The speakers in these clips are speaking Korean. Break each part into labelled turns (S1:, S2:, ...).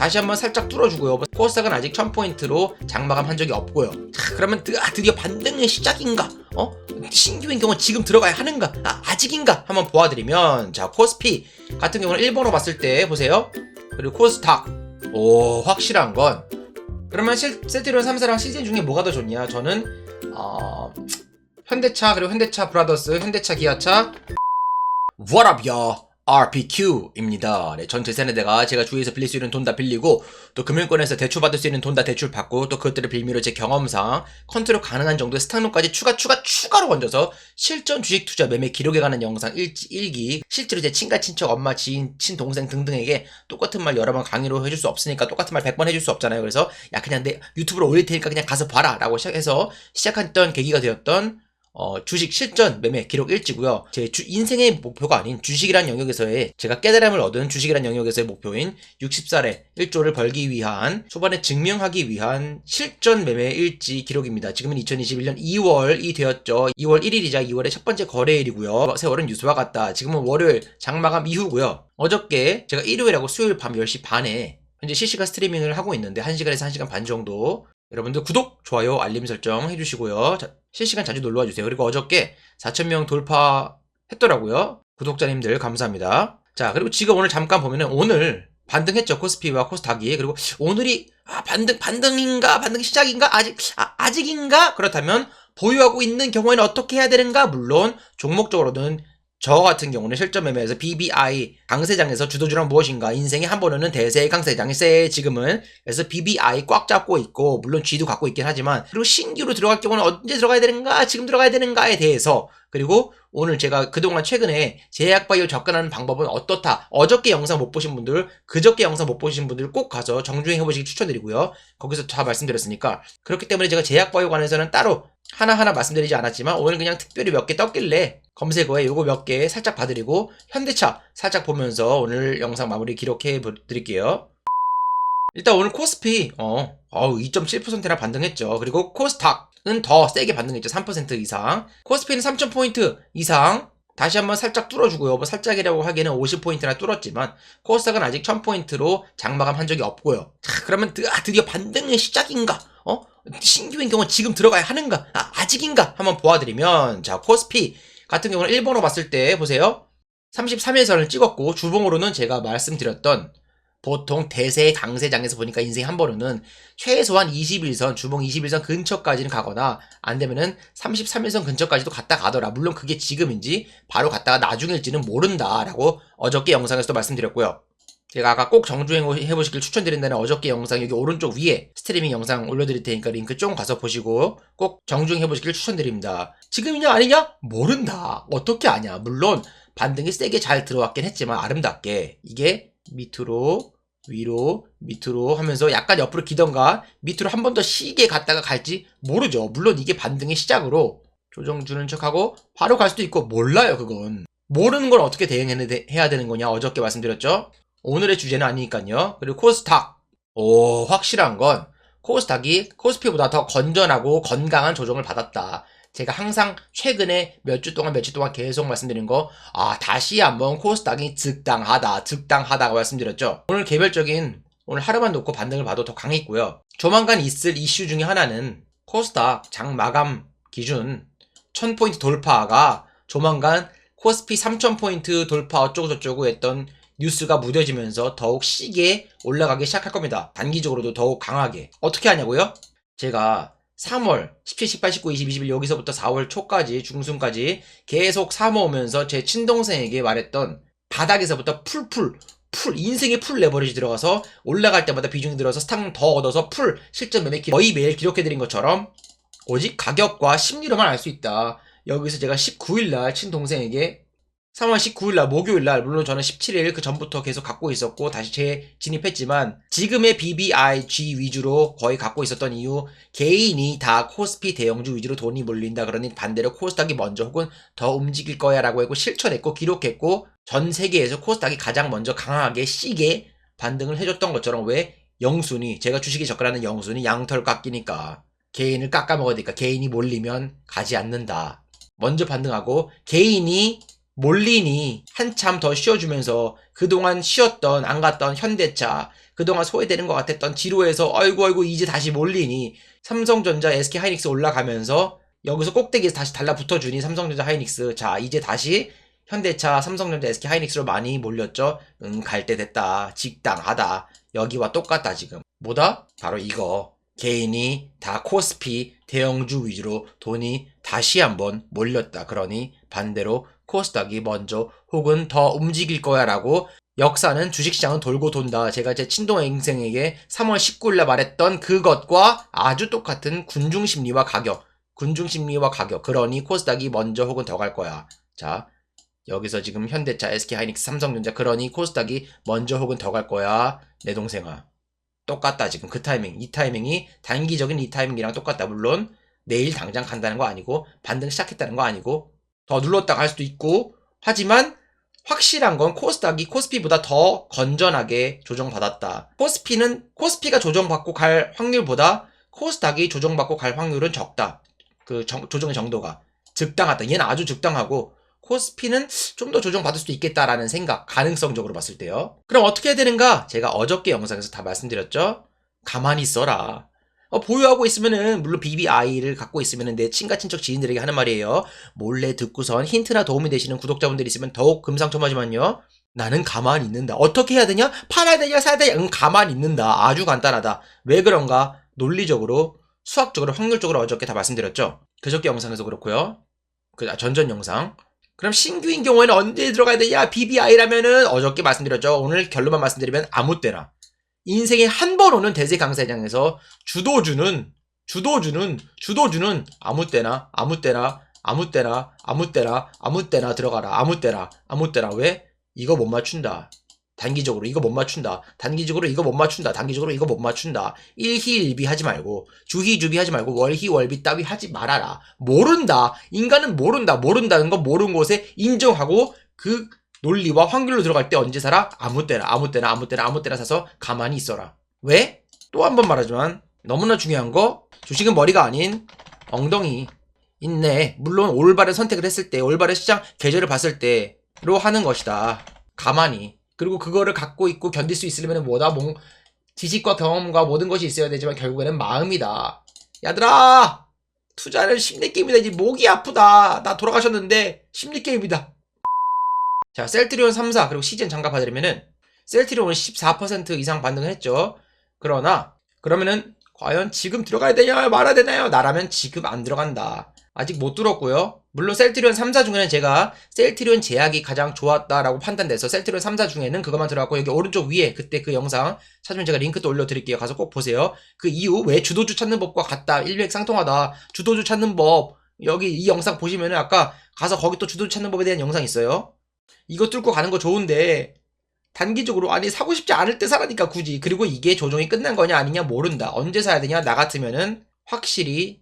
S1: 다시 한번 살짝 뚫어주고요. 코스닥은 아직 1000포인트로 장마감 한 적이 없고요. 자, 그러면 드, 아, 드디어 반등의 시작인가? 어? 신규인 경우 지금 들어가야 하는가? 아, 아직인가? 한번 보아드리면 자 코스피 같은 경우는 1번으로 봤을 때 보세요. 그리고 코스닥 오 확실한 건 그러면 실, 세트리온 3사랑 시즌 중에 뭐가 더 좋냐? 저는 어, 현대차 그리고 현대차 브라더스 현대차 기아차 What up, y'all? RPQ입니다. 네, 전 재산에다가 제가 주위에서 빌릴 수 있는 돈 다 빌리고 또 금융권에서 대출 받을 수 있는 돈 다 대출 받고 또 그것들을 빌미로 제 경험상 컨트롤 가능한 정도의 스탁론까지 추가 추가 추가로 얹어서 실전 주식 투자 매매 기록에 관한 영상 일기 실제로 제 친가 친척 엄마 지인 친동생 등등에게 똑같은 말 여러 번 강의로 해줄 수 없으니까 똑같은 말 100번 해줄 수 없잖아요. 그래서 야 그냥 내 유튜브로 올릴 테니까 그냥 가서 봐라 라고 시작해서 시작했던 계기가 되었던 어, 주식 실전 매매 기록 일지고요. 제 주- 인생의 목표가 아닌 주식이란 영역에서의 제가 깨달음을 얻은 주식이란 영역에서의 목표인 60살에 1조를 벌기 위한 초반에 증명하기 위한 실전 매매 일지 기록입니다. 지금은 2021년 2월이 되었죠. 2월 1일이자 2월의 첫 번째 거래일이고요. 세월은 유수와 같다. 지금은 월요일 장마감 이후고요. 어저께 제가 일요일하고 수요일 밤 10시 반에 현재 실시간 스트리밍을 하고 있는데 1시간에서 1시간 반 정도 여러분들 구독, 좋아요, 알림 설정 해주시고요. 자, 실시간 자주 놀러와 주세요. 그리고 어저께 4,000명 돌파했더라고요. 구독자님들 감사합니다. 자, 그리고 지금 오늘 잠깐 보면은 오늘 반등했죠. 코스피와 코스닥이. 그리고 오늘이 아, 반등, 반등인가? 반등 시작인가? 아직, 아, 아직인가? 그렇다면 보유하고 있는 경우에는 어떻게 해야 되는가? 물론 종목적으로는 저 같은 경우는 실전 매매에서 BBI 강세장에서 주도주랑 무엇인가 인생의 한 번은 대세 강세장이 세 지금은 그래서 BBI 꽉 잡고 있고 물론 G도 갖고 있긴 하지만 그리고 신규로 들어갈 경우는 언제 들어가야 되는가 지금 들어가야 되는가에 대해서 그리고 오늘 제가 그동안 최근에 제약바이오 접근하는 방법은 어떻다 어저께 영상 못 보신 분들 그저께 영상 못 보신 분들 꼭 가서 정주행 해보시기 추천드리고요. 거기서 다 말씀드렸으니까. 그렇기 때문에 제가 제약바이오 관해서는 따로 하나하나 말씀드리지 않았지만 오늘 그냥 특별히 몇 개 떴길래 검색어에 요거 몇 개 살짝 봐드리고 현대차 살짝 보면서 오늘 영상 마무리 기록해 드릴게요. 일단 오늘 코스피 어, 어우 2.7%나 반등했죠. 그리고 코스닥은 더 세게 반등했죠. 3% 이상. 코스피는 3,000포인트 이상 다시 한번 살짝 뚫어주고요. 뭐 살짝이라고 하기에는 50포인트나 뚫었지만 코스닥은 아직 1000포인트로 장마감 한 적이 없고요. 자, 그러면 드, 아, 드디어 반등의 시작인가? 어? 신규인 경우 지금 들어가야 하는가? 아, 아직인가? 한번 보아드리면 자 코스피 같은 경우는 1번으로 봤을 때 보세요. 33일선을 찍었고 주봉으로는 제가 말씀드렸던 보통 대세 강세장에서 보니까 인생 한 번은 최소한 21선, 주봉 21선 근처까지는 가거나 안 되면은 33일선 근처까지도 갔다 가더라. 물론 그게 지금인지 바로 갔다가 나중일지는 모른다라고 어저께 영상에서도 말씀드렸고요. 제가 아까 꼭 정주행 해보시길 추천드린다는 어저께 영상 여기 오른쪽 위에 스트리밍 영상 올려드릴 테니까 링크 좀 가서 보시고 꼭 정주행 해보시길 추천드립니다. 지금이냐 아니냐? 모른다. 어떻게 아냐? 물론 반등이 세게 잘 들어왔긴 했지만 아름답게 이게 밑으로 위로 밑으로 하면서 약간 옆으로 기던가 밑으로 한 번 더 시게 갔다가 갈지 모르죠. 물론 이게 반등의 시작으로 조정 주는 척하고 바로 갈 수도 있고 몰라요 그건. 모르는 걸 어떻게 대응해야 되는 거냐 어저께 말씀드렸죠. 오늘의 주제는 아니니까요. 그리고 코스닥. 오, 확실한 건 코스닥이 코스피보다 더 건전하고 건강한 조정을 받았다. 제가 항상 최근에 몇 주 동안 며칠 동안 계속 말씀드린 거, 아, 다시 한번 코스닥이 즉당하다, 즉당하다고 말씀드렸죠. 오늘 개별적인, 오늘 하루만 놓고 반등을 봐도 더 강했고요. 조만간 있을 이슈 중에 하나는 코스닥 장 마감 기준 1000포인트 돌파가 조만간 코스피 3000포인트 돌파 어쩌고저쩌고 했던 뉴스가 무뎌지면서 더욱 시게 올라가기 시작할 겁니다. 단기적으로도 더욱 강하게. 어떻게 하냐고요? 제가 3월 17, 18, 19, 20, 21 여기서부터 4월 초까지 중순까지 계속 사모으면서 제 친동생에게 말했던 바닥에서부터 풀풀 풀 인생의 풀 레버리지 들어가서 올라갈 때마다 비중이 들어서 스탁 더 얻어서 풀 실전 매매 기 거의 매일 기록해드린 것처럼 오직 가격과 심리로만 알 수 있다. 여기서 제가 19일날 친동생에게 3월 19일 날 목요일 날 물론 저는 17일 그 전부터 계속 갖고 있었고 다시 재진입했지만 지금의 BBIG 위주로 거의 갖고 있었던 이유 개인이 다 코스피 대형주 위주로 돈이 몰린다 그러니 반대로 코스닥이 먼저 혹은 더 움직일 거야 라고 했고 실천했고 기록했고 전 세계에서 코스닥이 가장 먼저 강하게 시게 반등을 해줬던 것처럼 왜? 영순이 제가 주식에 접근하는 영순이 양털 깎이니까 개인을 깎아먹어야 되니까 개인이 몰리면 가지 않는다. 먼저 반등하고 개인이 몰리니 한참 더 쉬어주면서 그동안 쉬었던 안 갔던 현대차 그동안 소외되는 것 같았던 지로에서 아이고 아이고 이제 다시 몰리니 삼성전자 SK 하이닉스 올라가면서 여기서 꼭대기에서 다시 달라붙어 주니 삼성전자 하이닉스 자 이제 다시 현대차 삼성전자 SK 하이닉스로 많이 몰렸죠. 응 갈 때 됐다. 직당하다. 여기와 똑같다 지금. 뭐다? 바로 이거. 개인이 다 코스피 대형주 위주로 돈이 다시 한번 몰렸다. 그러니 반대로 코스닥이 먼저 혹은 더 움직일 거야 라고 역사는 주식시장은 돌고 돈다. 제가 제 친동 인생에게 3월 19일날 말했던 그것과 아주 똑같은 군중심리와 가격. 군중심리와 가격. 그러니 코스닥이 먼저 혹은 더 갈 거야. 자, 여기서 지금 현대차, SK 하이닉스, 삼성전자. 그러니 코스닥이 먼저 혹은 더 갈 거야. 내 동생아. 똑같다. 지금 그 타이밍. 이 타이밍이 단기적인 이 타이밍이랑 똑같다. 물론 내일 당장 간다는 거 아니고 반등 시작했다는 거 아니고 더 눌렀다가 할 수도 있고 하지만 확실한 건 코스닥이 코스피보다 더 건전하게 조정받았다. 코스피는 코스피가 조정받고 갈 확률보다 코스닥이 조정받고 갈 확률은 적다. 그 정- 조정의 정도가 적당하다. 얘는 아주 적당하고 코스피는 좀 더 조정받을 수도 있겠다라는 생각, 가능성적으로 봤을 때요. 그럼 어떻게 해야 되는가? 제가 어저께 영상에서 다 말씀드렸죠. 가만히 있어라. 어, 보유하고 있으면은 물론 BBI를 갖고 있으면은 내 친가 친척 지인들에게 하는 말이에요. 몰래 듣고선 힌트나 도움이 되시는 구독자분들이 있으면 더욱 금상첨화지만요. 나는 가만히 있는다. 어떻게 해야 되냐? 팔아야 되냐? 사야 되냐? 응, 가만히 있는다. 아주 간단하다. 왜 그런가? 논리적으로, 수학적으로, 확률적으로 어저께 다 말씀드렸죠. 그저께 영상에서 그렇고요. 그 아, 전전 영상. 그럼 신규인 경우에는 언제 들어가야 되냐? BBI라면은 어저께 말씀드렸죠. 오늘 결론만 말씀드리면 아무 때나. 인생에 한 번 오는 대세 강사장에서 주도주는 주도주는 주도주는 아무 때나 아무 때나 아무 때나 아무 때나 아무 때나 들어가라 아무 때나 아무 때나. 왜? 이거 못 맞춘다. 단기적으로 이거 못 맞춘다. 단기적으로 이거 못 맞춘다. 단기적으로 이거 못 맞춘다. 일희일비 하지 말고 주희주비 하지 말고 월희월비 따위 하지 말아라. 모른다. 인간은 모른다. 모른다는 거 모르는 곳에 인정하고 그 논리와 확률로 들어갈 때 언제 사라? 아무 때나, 아무 때나, 아무 때나, 아무 때나 사서 가만히 있어라. 왜? 또 한 번 말하지만 너무나 중요한 거 주식은 머리가 아닌 엉덩이 있네. 물론 올바른 선택을 했을 때, 올바른 시장 계절을 봤을 때로 하는 것이다. 가만히. 그리고 그거를 갖고 있고 견딜 수 있으려면 뭐다? 뭐, 지식과 경험과 모든 것이 있어야 되지만 결국에는 마음이다. 야들아! 투자는 심리 게임이다. 이제 목이 아프다. 나 돌아가셨는데 심리 게임이다. 자, 셀트리온 3사 그리고 시즌 장갑 봐드리면은 셀트리온은 14% 이상 반등을 했죠. 그러나 그러면은 과연 지금 들어가야 되냐 말아야 되나요? 나라면 지금 안 들어간다. 아직 못 들었고요. 물론 셀트리온 3사 중에는 제가 셀트리온 제약이 가장 좋았다라고 판단돼서 셀트리온 3사 중에는 그것만 들어갔고 여기 오른쪽 위에 그때 그 영상 찾으면 제가 링크 또 올려드릴게요. 가서 꼭 보세요. 그 이후 왜 주도주 찾는 법과 같다. 일맥상통하다. 주도주 찾는 법 여기 이 영상 보시면은 아까 가서 거기 또 주도주 찾는 법에 대한 영상 있어요. 이거 뚫고 가는 거 좋은데 단기적으로 아니 사고 싶지 않을 때 사라니까 굳이. 그리고 이게 조정이 끝난 거냐 아니냐 모른다. 언제 사야 되냐? 나 같으면은 확실히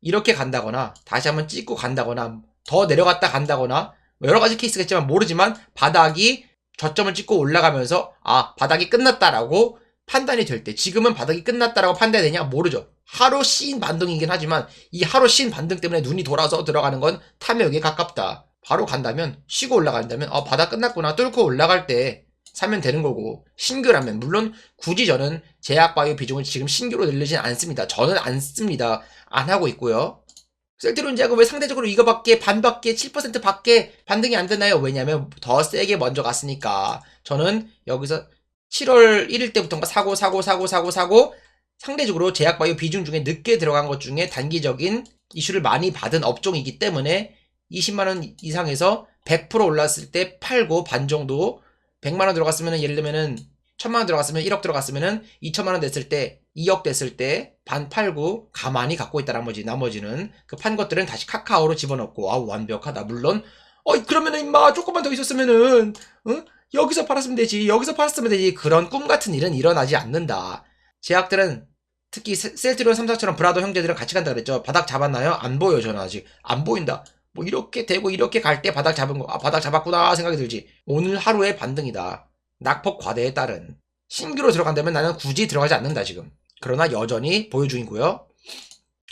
S1: 이렇게 간다거나 다시 한번 찍고 간다거나 더 내려갔다 간다거나 뭐 여러 가지 케이스가 있지만 모르지만 바닥이 저점을 찍고 올라가면서 아 바닥이 끝났다라고 판단이 될 때 지금은 바닥이 끝났다라고 판단이 되냐? 모르죠. 하루 씬 반등이긴 하지만 이 하루 씬 반등 때문에 눈이 돌아서 들어가는 건 탐욕에 가깝다 바로 간다면 쉬고 올라간다면 어 바닥 끝났구나 뚫고 올라갈 때 사면 되는 거고 신규라면 물론 굳이 저는 제약바이오 비중을 지금 신규로 늘리진 않습니다. 저는 안 씁니다. 안 하고 있고요. 셀트리온 제약은 왜 상대적으로 이거밖에 반밖에 7%밖에 반등이 안 되나요? 왜냐면 더 세게 먼저 갔으니까 저는 여기서 7월 1일 때부터인가 사고 사고 사고 사고 사고 상대적으로 제약바이오 비중 중에 늦게 들어간 것 중에 단기적인 이슈를 많이 받은 업종이기 때문에 20만원 이상에서 100% 올랐을 때 팔고 반 정도 100만원 들어갔으면 예를 들면은 1000만원 들어갔으면 1억 들어갔으면은 2천만원 됐을 때 2억 됐을 때 반 팔고 가만히 갖고 있다 나머지. 나머지는 그 판 것들은 다시 카카오로 집어넣고 아우 완벽하다. 물론 어이 그러면은 임마 조금만 더 있었으면은 응? 여기서 팔았으면 되지 여기서 팔았으면 되지. 그런 꿈 같은 일은 일어나지 않는다. 제약들은 특히 셀- 셀트리온 3사처럼 브라더 형제들은 같이 간다 그랬죠. 바닥 잡았나요? 안 보여요 저는 아직. 안 보인다 뭐 이렇게 되고 이렇게 갈 때 바닥 잡은 거, 아 바닥 잡았구나 생각이 들지. 오늘 하루의 반등이다. 낙폭 과대에 따른 신규로 들어간다면 나는 굳이 들어가지 않는다 지금. 그러나 여전히 보유 중이고요.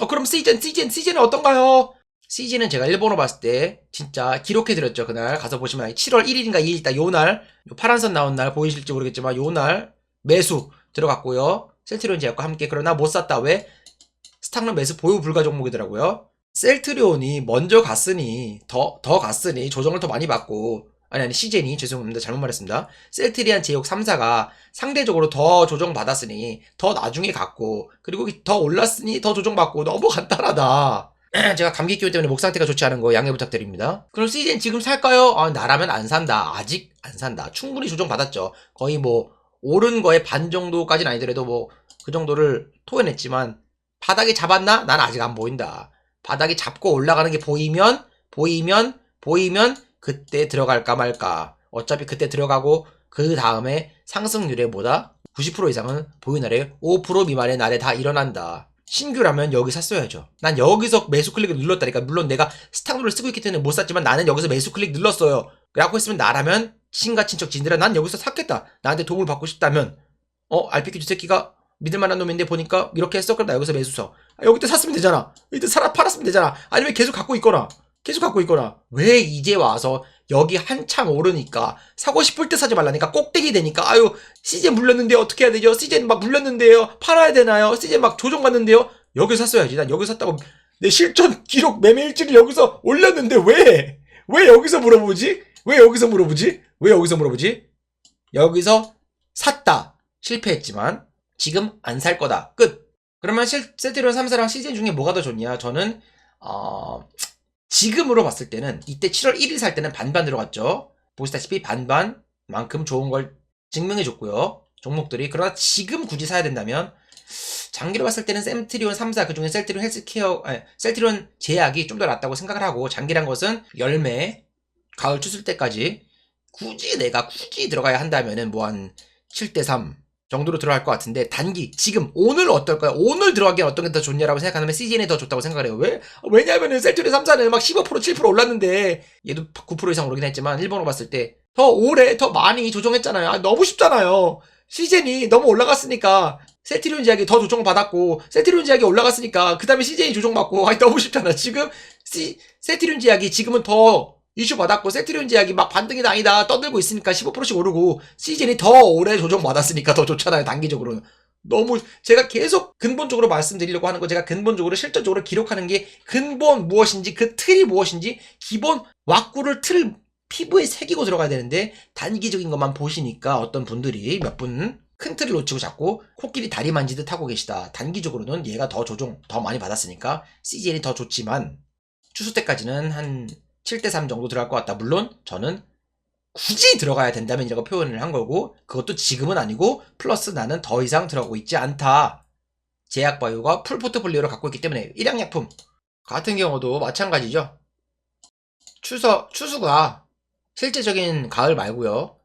S1: 어 그럼 시즌 시즌 시즌은 어떤가요? 시즌은 제가 일본어 봤을 때 진짜 기록해 드렸죠 그날 가서 보시면 7월 1일인가 2일 있다 요날 요 파란 선 나온 날 보이실지 모르겠지만 요 날 매수 들어갔고요. 셀트리온 제약과 함께 그러나 못 샀다. 왜? 스탁론 매수 보유 불가 종목이더라고요. 셀트리온이 먼저 갔으니 더 더 갔으니 조정을 더 많이 받고 아니 아니 시젠이 죄송합니다 잘못 말했습니다. 셀트리안 제육 3사가 상대적으로 더 조정 받았으니 더 나중에 갔고 그리고 더 올랐으니 더 조정 받고 너무 간단하다. 제가 감기 기운 때문에 목 상태가 좋지 않은 거 양해 부탁드립니다. 그럼 시즌 지금 살까요? 아, 나라면 안 산다. 아직 안 산다. 충분히 조정 받았죠. 거의 뭐 오른 거의 반 정도까지는 아니더라도 뭐 그 정도를 토해냈지만 바닥에 잡았나? 난 아직 안 보인다. 바닥에 잡고 올라가는 게 보이면 보이면 보이면 그때 들어갈까 말까. 어차피 그때 들어가고 그 다음에 상승률에 뭐다? 90% 이상은 보유 날에 5% 미만의 날에 다 일어난다. 신규라면 여기 샀어야죠. 난 여기서 매수 클릭을 눌렀다니까. 물론 내가 스탁롤을 쓰고 있기 때문에 못 샀지만 나는 여기서 매수 클릭 눌렀어요. 라고 했으면 나라면 친가 친척 진들아 난 여기서 샀겠다. 나한테 도움을 받고 싶다면 어 RPQ 새끼가 믿을만한 놈인데 보니까 이렇게 했어 그럼 나 여기서 매수 써. 아, 여기 때 샀으면 되잖아. 이때 살아 팔았으면 되잖아. 아니면 계속 갖고 있거나 계속 갖고 있거나 왜 이제 와서 여기 한참 오르니까 사고 싶을 때 사지 말라니까 꼭대기 되니까 아유 시즌 물렸는데 어떻게 해야 되죠? 시즌 막 물렸는데요. 팔아야 되나요? 시즌 막 조정받는데요. 여기 샀어야지. 난 여기 샀다고 내 실전 기록 매매 일지를 여기서 올렸는데 왜? 왜 여기서 물어보지? 왜 여기서 물어보지? 왜 여기서 물어보지? 여기서 샀다. 실패했지만 지금 안 살 거다. 끝. 그러면 실, 셀트리온 3사랑 시즌 중에 뭐가 더 좋냐? 저는 어, 지금으로 봤을 때는 이때 7월 1일 살 때는 반반 들어갔죠. 보시다시피 반반만큼 좋은 걸 증명해 줬고요. 종목들이. 그러나 지금 굳이 사야 된다면 장기로 봤을 때는 셀트리온 3사 그중에 셀트리온 헬스케어 아니, 셀트리온 제약이 좀 더 낫다고 생각을 하고 장기란 것은 열매 가을 추술 때까지 굳이 내가 굳이 들어가야 한다면은 뭐 한 7대 3 정도로 들어갈 것 같은데 단기 지금 오늘 어떨까요? 오늘 들어가기엔 어떤 게 더 좋냐라고 생각하면 CGN이 더 좋다고 생각을 해요. 왜? 왜냐하면은 셀트리 3사는 막 15% 7% 올랐는데 얘도 9% 이상 오르긴 했지만 일본으로 봤을 때 더 오래 더 많이 조정했잖아요. 아, 너무 쉽잖아요. CGN이 너무 올라갔으니까 셀트리온 제약이 더 조정 받았고 셀트리온 제약이 올라갔으니까 그 다음에 CJ 조정 받고 아니 너무 쉽잖아. 지금 C, 셀트리온 제약이 지금은 더 이슈 받았고 셀트리온 제약이 막 반등이 아니다 떠들고 있으니까 15%씩 오르고 시즌이 더 오래 조정 받았으니까 더 좋잖아요 단기적으로는 너무 제가 계속 근본적으로 말씀드리려고 하는 거 제가 근본적으로 실질적으로 기록하는 게 근본 무엇인지 그 틀이 무엇인지 기본 왁구를 틀 피부에 새기고 들어가야 되는데 단기적인 것만 보시니까 어떤 분들이 몇 분 큰 틀을 놓치고 자꾸 코끼리 다리 만지듯 하고 계시다. 단기적으로는 얘가 더 조정 더 많이 받았으니까 CGN이 더 좋지만 추수 때까지는 한 7대3 정도 들어갈 것 같다. 물론 저는 굳이 들어가야 된다면 이라고 표현을 한 거고 그것도 지금은 아니고 플러스 나는 더 이상 들어가고 있지 않다. 제약바이오가 풀 포트폴리오를 갖고 있기 때문에 일양약품 같은 경우도 마찬가지죠. 추서 추수가 실제적인 가을 말고요.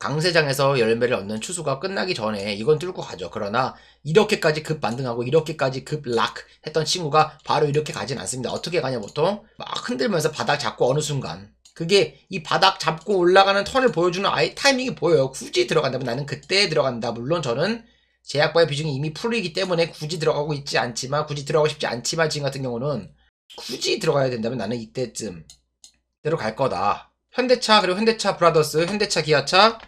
S1: 강세장에서 열매를 얻는 추수가 끝나기 전에 이건 뚫고 가죠. 그러나 이렇게까지 급 반등하고 이렇게까지 급락 했던 친구가 바로 이렇게 가진 않습니다. 어떻게 가냐 보통 막 흔들면서 바닥 잡고 어느 순간 그게 이 바닥 잡고 올라가는 턴을 보여주는 아이 타이밍이 보여요. 굳이 들어간다면 나는 그때 들어간다. 물론 저는 제약바의 비중이 이미 풀이기 때문에 굳이 들어가고 있지 않지만 굳이 들어가고 싶지 않지만 지금 같은 경우는 굳이 들어가야 된다면 나는 이때쯤 들어갈 거다. 현대차 그리고 현대차 브라더스, 현대차 기아차.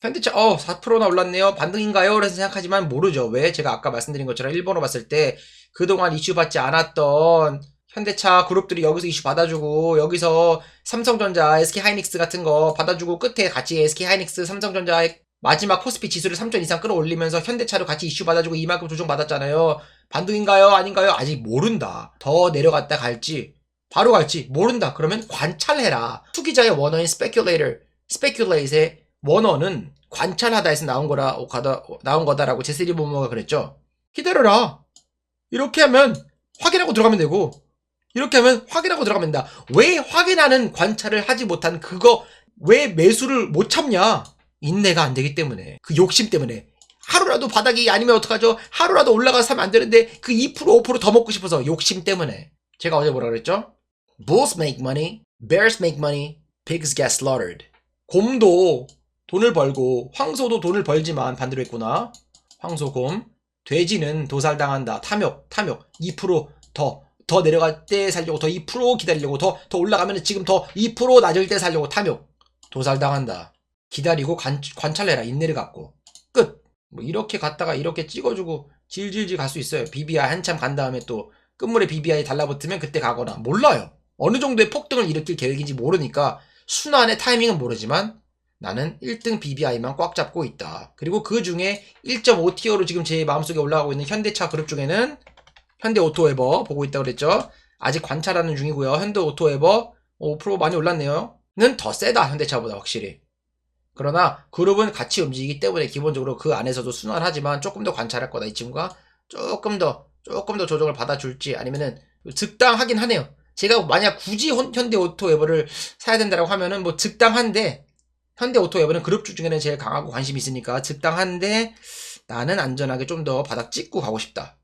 S1: 현대차 어 4%나 올랐네요. 반등인가요? 그래서 생각하지만 모르죠. 왜? 제가 아까 말씀드린 것처럼 일본어 봤을 때 그동안 이슈 받지 않았던 현대차 그룹들이 여기서 이슈 받아주고 여기서 삼성전자, SK하이닉스 같은 거 받아주고 끝에 같이 SK하이닉스, 삼성전자의 마지막 코스피 지수를 3점 이상 끌어올리면서 현대차로 같이 이슈 받아주고 이만큼 조정 받았잖아요. 반등인가요? 아닌가요? 아직 모른다. 더 내려갔다 갈지 바로 갈지 모른다 그러면 관찰해라 투기자의 원어인 speculator, speculate의 원어는 관찰하다에서 나온 거라 가다, 나온 거다라고 제스리 모모가 그랬죠. 기다려라. 이렇게 하면 확인하고 들어가면 되고 이렇게 하면 확인하고 들어가면 된다. 왜 확인하는 관찰을 하지 못한 그거 왜 매수를 못 참냐? 인내가 안 되기 때문에 그 욕심 때문에 하루라도 바닥이 아니면 어떡하죠? 하루라도 올라가서 사면 안 되는데 그 2% 5%더 먹고 싶어서 욕심 때문에 제가 어제 뭐라 그랬죠? Bulls make money, bears make money, pigs get slaughtered. 곰도 돈을 벌고 황소도 돈을 벌지만 반대로 했구나. 황소곰. 돼지는 도살당한다. 탐욕, 탐욕. 2%더 더 내려갈 때 살려고 더 2% 기다리려고 더 더 올라가면 지금 더 2% 낮을 때 살려고 탐욕. 도살당한다. 기다리고 관, 관찰해라. 인내를 갖고. 끝. 뭐 이렇게 갔다가 이렇게 찍어주고 질질질 갈 수 있어요. BBI 한참 간 다음에 또 끝물에 BBI 달라붙으면 그때 가거나 몰라요. 어느 정도의 폭등을 일으킬 계획인지 모르니까 순환의 타이밍은 모르지만 나는 1등 BBI만 꽉 잡고 있다. 그리고 그 중에 1.5티어로 지금 제 마음속에 올라가고 있는 현대차 그룹 중에는 현대 오토에버 보고 있다고 그랬죠. 아직 관찰하는 중이고요. 현대 오토에버 5% 많이 올랐네요. 는 더 세다 현대차보다 확실히. 그러나 그룹은 같이 움직이기 때문에 기본적으로 그 안에서도 순환하지만 조금 더 관찰할 거다 이 친구가 조금 더 조금 더 조정을 받아줄지 아니면은 즉당하긴 하네요. 제가 만약 굳이 혼- 현대 오토 에버를 사야 된다고 하면은 뭐 즉당한데 현대 오토 에버는 그룹주 중에는 제일 강하고 관심이 있으니까 즉당한데 나는 안전하게 좀 더 바닥 찍고 가고 싶다.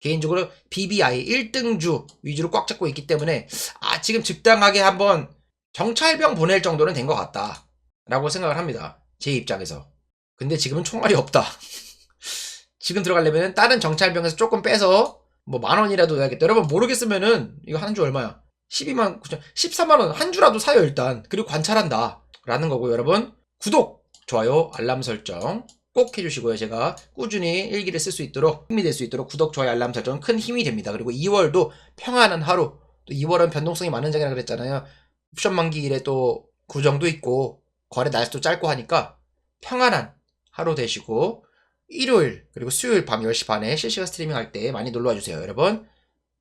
S1: 개인적으로 BBI 1등주 위주로 꽉 잡고 있기 때문에 아 지금 즉당하게 한번 정찰병 보낼 정도는 된 것 같다. 라고 생각을 합니다. 제 입장에서. 근데 지금은 총알이 없다. 지금 들어가려면 다른 정찰병에서 조금 빼서 뭐 만 원이라도 내야겠다. 여러분 모르겠으면은 이거 한 주 얼마야? 12만, 13만 원 한 주라도 사요 일단. 그리고 관찰한다. 라는 거고 여러분 구독, 좋아요, 알람 설정 꼭 해주시고요. 제가 꾸준히 일기를 쓸 수 있도록 힘이 될 수 있도록 구독, 좋아요, 알람 설정 큰 힘이 됩니다. 그리고 2월도 평안한 하루. 또 2월은 변동성이 많은 장이라 그랬잖아요. 옵션 만기일에 또 구정도 있고 거래 날수도 짧고 하니까 평안한 하루 되시고 일요일 그리고 수요일 밤 10시 반에 실시간 스트리밍 할 때 많이 놀러와 주세요 여러분.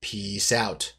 S1: Peace out